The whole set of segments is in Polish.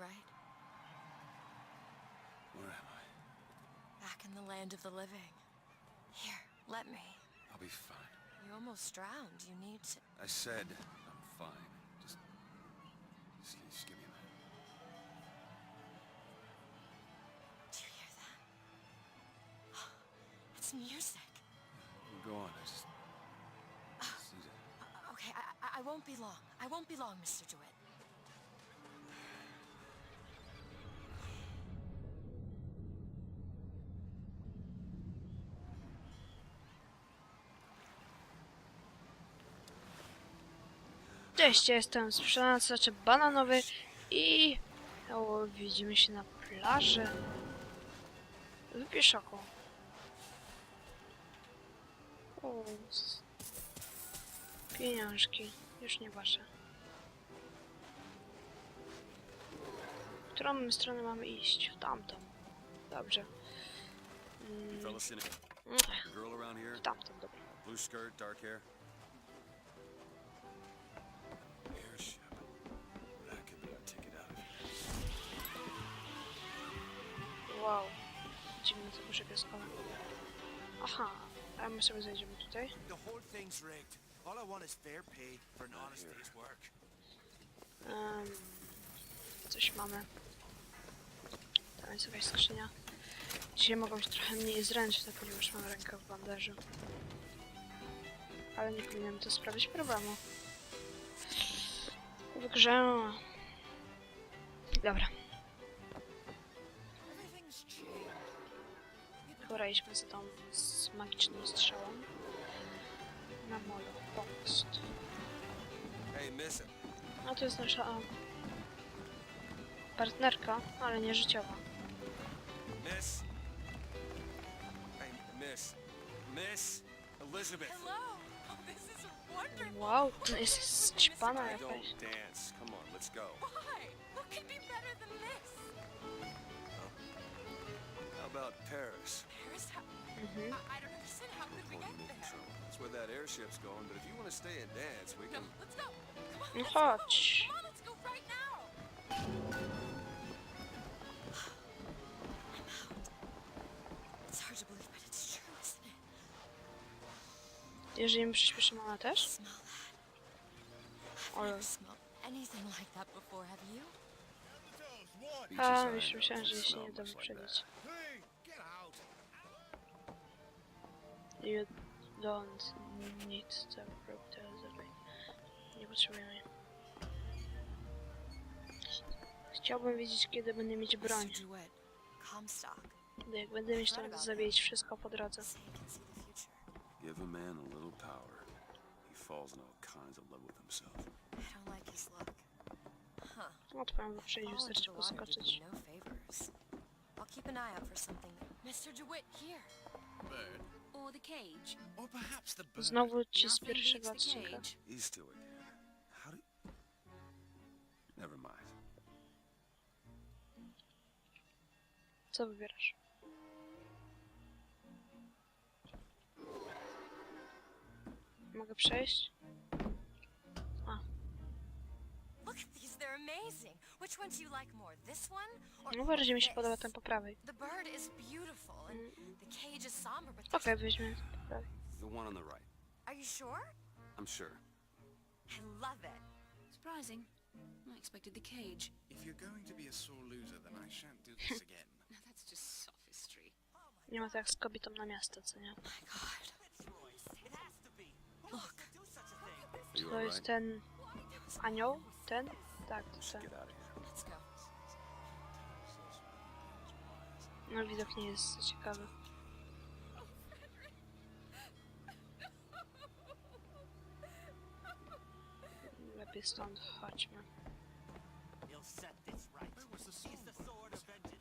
right? Where am I? Back in the land of the living. Here, let me. I'll be fine. You almost drowned. You need to. I said I'm fine. Just, just, just give me a minute. Do you hear that? It's music. Go on. I just, just need to. Uh, okay, I, I, I won't be long. I won't be long, Mr. DeWitt. Cześć, ja jestem sprzedawca, znaczy bananowy i o, widzimy się na plaży w Pieszoku. O, pieniążki, już nie wasze. W którą stronę mamy iść? W tamtą. Dobrze. Mm, mm, w tamtą, dobra. Blue skirt, dark hair. Aha, a my sobie zejdziemy tutaj. Um, coś mamy. Tam jest jakaś skrzynia. Dzisiaj mogą być trochę mniej zręczne, ponieważ mam rękę w bandażu. Ale nie powinienem to sprawić problemu. W grze... Dobra, changed. pora idźmy za tą z magiczną strzałą. Na molo, pomost. Hey, miss it. A to jest nasza a, partnerka, ale nie życiowa. Miss. Hey, miss. Miss Elizabeth. Hello! Oh, this is wonderful! Wow, to jest ćpana I jakaś. dance. Come on, let's go. Why? What could be better than this? How about Paris? Paris? How? Mhm. I, I don't understand. How could we Well, get you make there? trouble. That's where that airship's going, but if you want to stay and dance, we No, can... let's go. Come on, No let's go. chodź. Come on, let's go right now. I'm out. It's hard to believe, but it's true, isn't it? Jeżeli my przyspieszymy, ona też? Smell that. I've Or- never smelled anything like that before. Have you? Beaches A, I już know myślałem, że don't się smell nie da much like wyprzedzić. You don't need to prove the other way. Nie potrzebujemy. Chciałbym wiedzieć, kiedy będę mieć broń. Bo jak będę mieć, to mogę zabijać wszystko po drodze. Give a man a little power. He falls in all kinds of love with himself. I don't like his look. Huh. Przejść, wystarczy poskoczyć. no favors. I'll keep an eye out for something. Mr. DeWitt, here. Bird. Znowu ci z pierwszego odcinka. cage. He's still again. How do... Never mind. Co wybierasz? Mogę przejść? Look at these, they're amazing. Which one do you like more, this one or No bardziej mi się podoba ten po prawej. The bird is beautiful and the cage is somber, but Okej, there's- weźmy po prawej. The one on the right. Are you sure? I'm sure. I love it. Surprising. I expected the cage. If you're going to be a sore loser, then I shan't do this again. Now that's just sophistry. Nie ma tak jak z kobietą na miasto, co nie? My God. Look, To jest ten anioł? Ten? Tak, to ten. No widok nie jest ciekawy. Lepiej stąd chodźmy. He'll set this right. He's the sword of vengeance.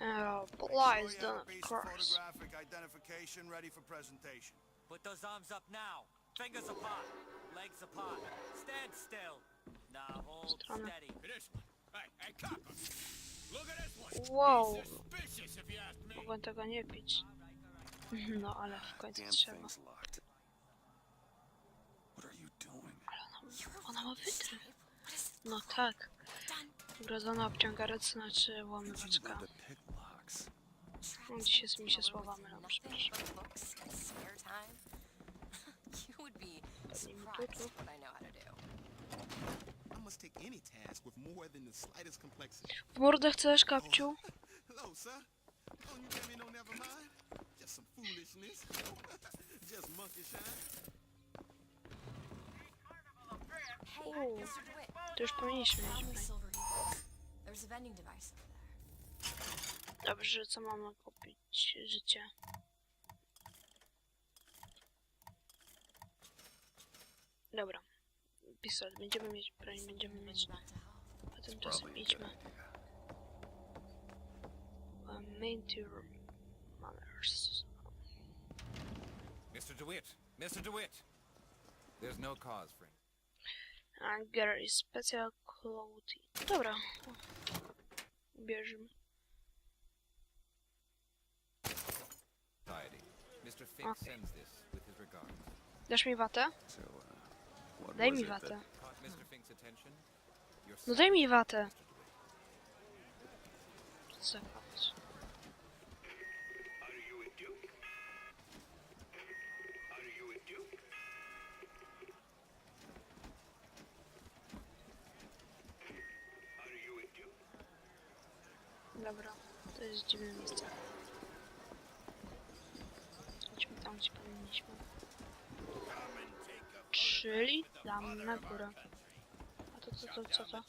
Oh, Sure Bly's you done a of piece of course. photographic identification ready for presentation. Put those arms up now. Fingers apart. Legs apart. Stand still. Now hold Strona. steady. This one. Hey, hey, copper. Wow, mogłem tego nie pić. No ale w końcu trzeba. you doing? Ona mała wytry. No tak. Urodzona obciągarec znaczy łamywaczka. No, Dzisiaj z mi się słowa mylą, przepraszam. Books and W mordę chcesz, kapciu? Hello, sir. Oh, you let me know never mind? Just some foolishness. Just monkey shine. Hey, Ooh. Mr. DeWitt. To już powinniśmy mieć. Dobrze, co mamy kupić? Życie. Dobra. Pistolet. Będziemy mieć broń, będziemy mieć. A tymczasem idźmy. idea. Uh, main tour manners. Mr. DeWitt! Mr. DeWitt! There's no cause for And Gary Special Clothing. Dobra. Bierzemy. anxiety. Mr. Fink Okay. sends this with his regards. Dasz mi watę? Daj mi watę. No daj mi watę. Zobacz. Dobra, to jest dziwne miejsce. Chodźmy tam, gdzie powinniśmy. Czyli tam na górę. A to co to, co to?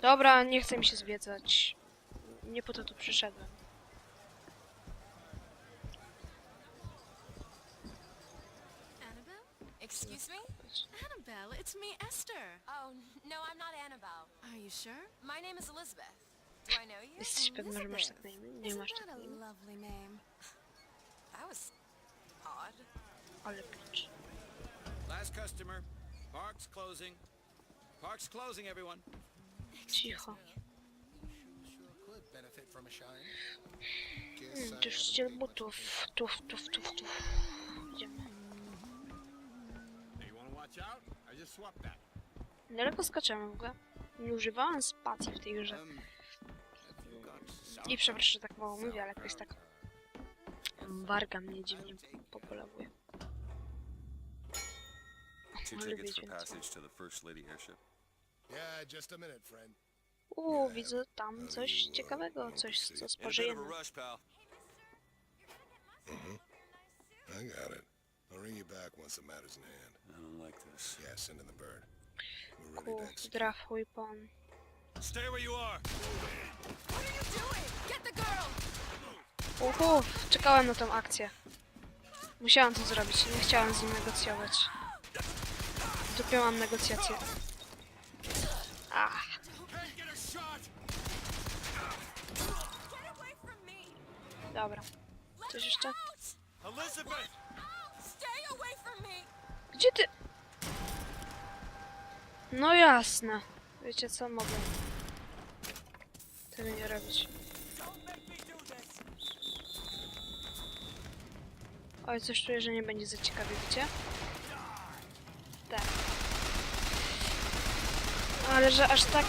Dobra, nie chcę mi się zwiedzać. Nie po to tu przyszedłem. Annabelle? Excuse me? Annabelle, it's me, Esther. Oh, no, I'm not Annabelle. Are you sure? My name is Elizabeth. Do I know you? Jesteś pewna, że masz tak na imię? Nie masz tak na imię. That was odd. Ale picz. Last customer. Park's closing. Park's closing, everyone. Cicho. could benefit from a shine. Hmm, Czyszczyciel butów. Tuf, tuf, tuf, tuf. Idziemy. Hey, you wanna watch out? I just swapped that. Daleko skaczemy w ogóle. Nie używałem spacji w tej grze. Um, I przepraszam, że tak mało mówię, ale jakoś tak... Warga mnie dziwnie popolowuje. Two Ale tickets for passage to the First Lady airship. Yeah, just a minute, friend. Uuu, widzę tam coś ciekawego, coś co spożyjemy. rush, pal. I got it. I'll ring you back once the matter's in hand. I don't like this. Yeah, send in the bird. We're ready to execute. Chuj pan. Stay where you are. What are you doing? Get the girl! Uhu, czekałem na tą akcję. Musiałam to zrobić, nie chciałam z nim negocjować. W dupie mam negocjacje. Ach, Can't get a shot. Get away from me! dobra. Coś jeszcze? Gdzie ty? No jasne. Wiecie co, mogę tego nie robić. Oj, coś czuję, że nie będzie za ciekawie, wiecie? Tak. Ale że aż tak...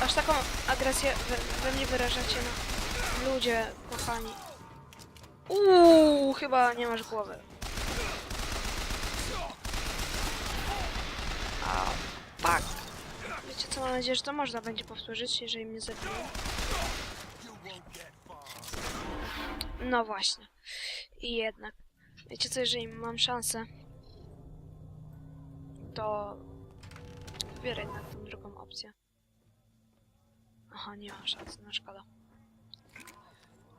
A, aż taką agresję we, we mnie wyrażacie, no. Ludzie, kochani. Uuu, chyba nie masz głowy. A, pak. Wiecie co, mam nadzieję, że to można będzie powtórzyć, jeżeli mnie zabiją. No właśnie. I jednak. Wiecie co, jeżeli mam szansę, to wybiorę jednak tą drugą opcję. Aha, nie mam szansy, no szkoda.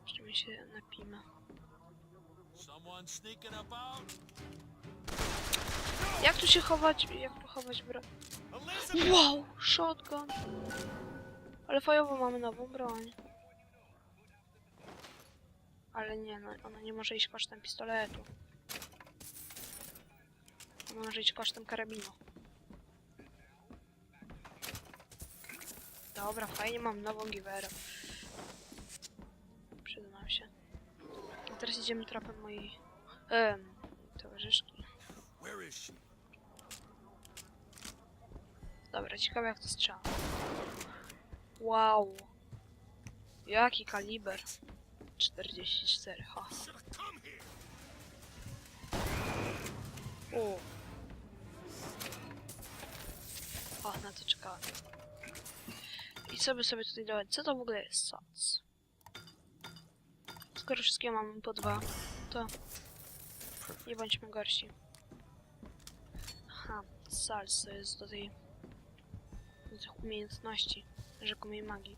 Jeszcze my się napijmy. Jak tu się chować, jak tu chować broń? Wow, shotgun! Ale fajowo mamy nową broń. Ale nie, no, ona nie może iść kosztem pistoletu. Iść kosztem karabinu. Dobra, fajnie mam nową giwerę. Przyznam się. A teraz idziemy tropem mojej em, towarzyszki. Dobra, ciekawe jak to strzela. Wow. Jaki kaliber? 44, ha. To czekałem. I co by sobie tutaj dać? Co to w ogóle jest sac? Skoro wszystkie mamy po dwa, to nie bądźmy gorsi. Aha, sals to jest do tej do tych umiejętności rzekomej magii.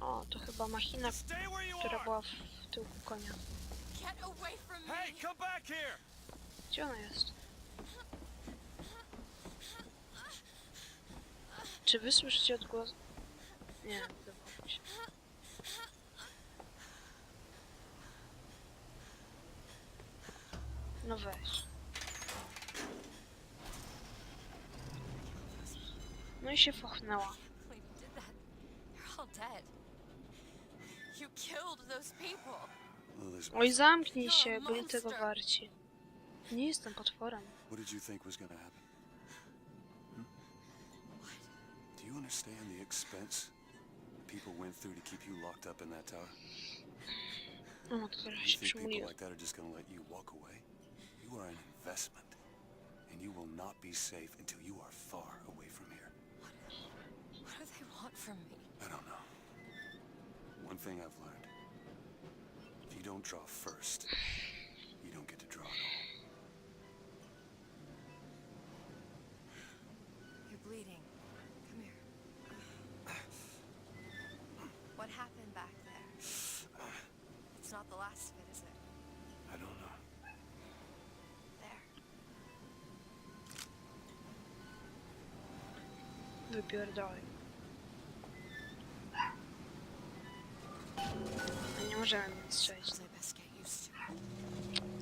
O, to chyba machina, która była w, tyłku konia. Gdzie ona jest? Czy wy słyszycie odgłos? Nie, mi się. No weź. No i się. Elizabeth, Oj, zamknij się, byli tego warci. Nie jestem potworem. what did you think was gonna happen? Understand the expense people went through to keep you locked up in that tower? You think people like that are just gonna let you walk away? You are an investment, and you will not be safe until you are far away from here. What do they want from me? I don't know. One thing I've learned. If you don't draw first, you don't get to draw at all. Happened back there? It's not the last of it, is it? I don't know. There. Wypierdolaj. No nie możemy mnie strzelić. I best get used to it.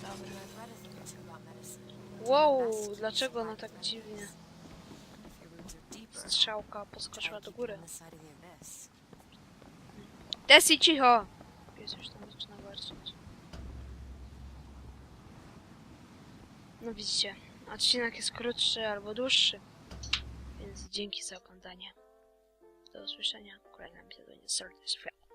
Dobra. I've read a thing or two about medicine. Wow, dlaczego ona tak dziwnie? If your wounds are deeper, Strzałka poskoczyła do góry. on the side of the abyss. Desi, cicho! Pies już tam zaczyna warczeć. No widzicie, odcinek jest krótszy albo dłuższy, więc dzięki za oglądanie. Do usłyszenia w kolejnym epizodzie Film.